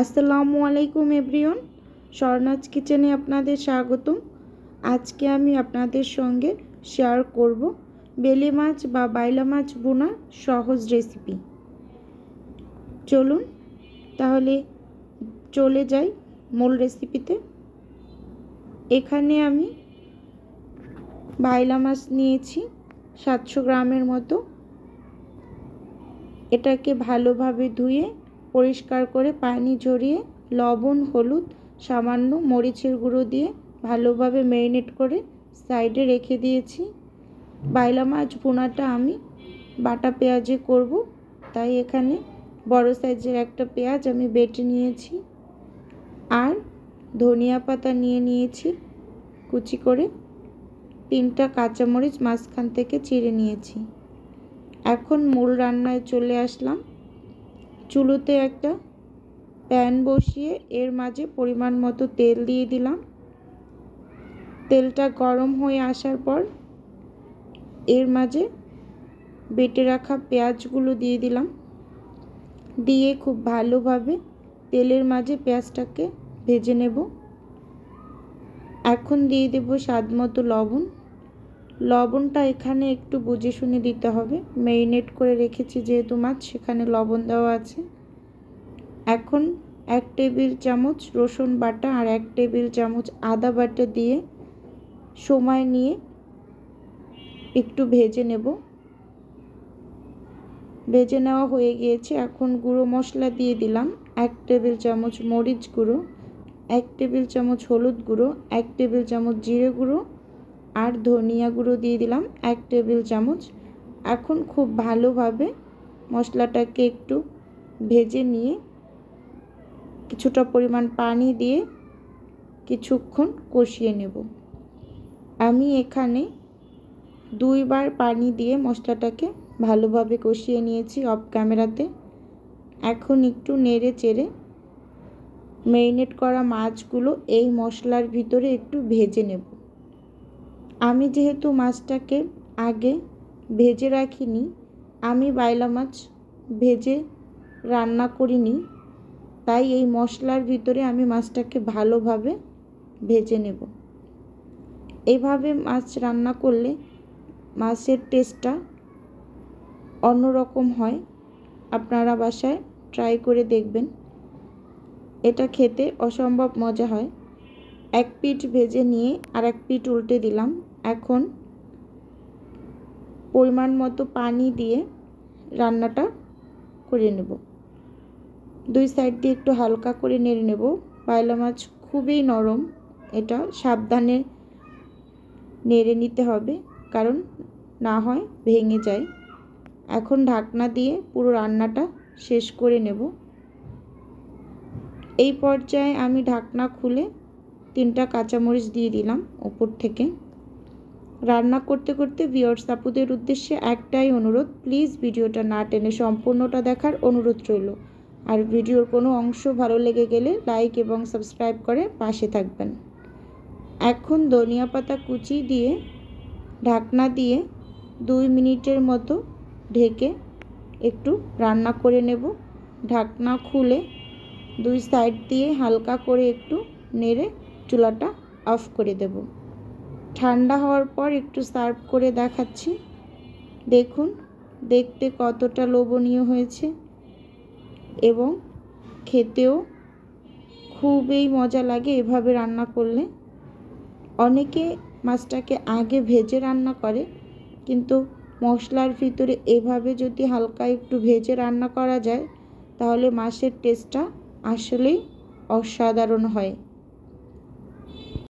আসসালামু আলাইকুম এভরিওন স্বর্ণাজ কিচেনে আপনাদের স্বাগতম। আজকে আমি আপনাদের সঙ্গে শেয়ার করব বেলে মাছ বা বাইলা মাছ বোনা সহজ রেসিপি। চলুন তাহলে চলে যাই মূল রেসিপিতে। এখানে আমি বাইলা মাছ নিয়েছি সাতশো গ্রামের মতো। এটাকে ভালোভাবে ধুয়ে পরিষ্কার করে পানি ঝরিয়ে লবণ, হলুদ, সামান্য মরিচের গুঁড়ো দিয়ে ভালোভাবে ম্যারিনেট করে সাইডে রেখে দিয়েছি। বাইলা মাছ ভুনাটা আমি বাটা পেঁয়াজে করব। তাই এখানে বড় সাইজের একটা পেঁয়াজ আমি বেটে নিয়েছি। আর ধনিয়া পাতা নিয়ে নিয়েছি। কুচি করে তিনটা কাঁচামরিচ মাঝখান থেকে চিড়ে নিয়েছি। এখন মূল রান্নায় চলে আসলাম। চুলোতে একটা প্যান বসিয়ে এর মাঝে পরিমাণ মতো তেল দিয়ে দিলাম। তেলটা গরম হয়ে আসার পর এর মাঝে বেটে রাখা পেঁয়াজগুলো দিয়ে দিলাম। দিয়ে খুব ভালোভাবে তেলের মাঝে পেঁয়াজটাকে ভেজে নেব। এখন দিয়ে দেব স্বাদ মতো লবণ। লবণটা এখানে একটু বুঝে শুনে দিতে হবে। ম্যারিনেট করে রেখেছি যেহেতু মাছ, সেখানে লবণ দেওয়া আছে। এখন এক টেবিল চামচ রসুন বাটা আর এক টেবিল চামচ আদা বাটা দিয়ে সময় নিয়ে একটু ভেজে নেব। ভেজে নেওয়া হয়ে গিয়েছে। এখন গুঁড়ো মশলা দিয়ে দিলাম। এক টেবিল চামচ মরিচ গুঁড়ো, এক টেবিল চামচ হলুদ গুঁড়ো, এক টেবিল চামচ জিরে গুঁড়ো আর ধনিয়া গুঁড়ো দিয়ে দিলাম এক টেবিল চামচ। এখন খুব ভালোভাবে মশলাটাকে একটু ভেজে নিয়ে কিছুটা পরিমাণ পানি দিয়ে কিছুক্ষণ কষিয়ে নেব। আমি এখানে দুইবার পানি দিয়ে মশলাটাকে ভালোভাবে কষিয়ে নিয়েছি অফ ক্যামেরাতে। এখন একটু নেড়ে চেড়ে ম্যারিনেট করা মাছগুলো এই মশলার ভিতরে একটু ভেজে নেব। আমি যেহেতু মাছটাকে আগে ভেজে রাখিনি, আমি বাইলা মাছ ভেজে রান্না করিনি, তাই এই মশলার ভিতরে আমি মাছটাকে ভালোভাবে ভেজে নেব। এইভাবে মাছ রান্না করলে মাছের টেস্টটা অন্যরকম হয়। আপনারা বাসায় ট্রাই করে দেখবেন। এটা খেতে অসম্ভব মজা হয়। এক পিঠ ভেজে নিয়ে আর এক পিঠ উল্টে দিলাম। এখন পরিমাণ মতো পানি দিয়ে রান্নাটা করে নেব। দুই সাইড দিয়ে একটু হালকা করে নেড়ে নেব। পায়লা মাছ খুবই নরম, এটা সাবধানে নেড়ে নিতে হবে, কারণ না হয় ভেঙে যায়। এখন ঢাকনা দিয়ে পুরো রান্নাটা শেষ করে নেব। এই পর্যায়ে আমি ঢাকনা খুলে তিনটা কাঁচামরিচ দিয়ে দিলাম ওপর থেকে। রান্না করতে করতে ভিওর্স আপুদের উদ্দেশ্যে একটাই অনুরোধ প্লিজ ভিডিওটা না টেনে সম্পূর্ণটা দেখার অনুরোধ রইল। আর ভিডিওর কোনো অংশ ভালো লেগে গেলে লাইক এবং সাবস্ক্রাইব করে পাশে থাকবেন। এখন ধনিয়া পাতা কুচি দিয়ে, ঢাকনা দিয়ে দুই মিনিটের মতো ঢেকে একটু রান্না করে নেব। ঢাকনা খুলে দুই সাইড দিয়ে হালকা করে একটু নেড়ে চুলাটা অফ করে দেব। ঠান্ডা হওয়ার পর একটু সার্ভ করে দেখাচ্ছি। দেখুন, দেখতে কতটা লোভনীয় হয়েছে এবং খেতেও খুবই মজা লাগে এভাবে রান্না করলে। অনেকে মাছটাকে আগে ভেজে রান্না করে, কিন্তু মশলার ভিতরে এভাবে যদি হালকা একটু ভেজে রান্না করা যায়, তাহলে মাছের টেস্টটা আসলেই অসাধারণ হয়।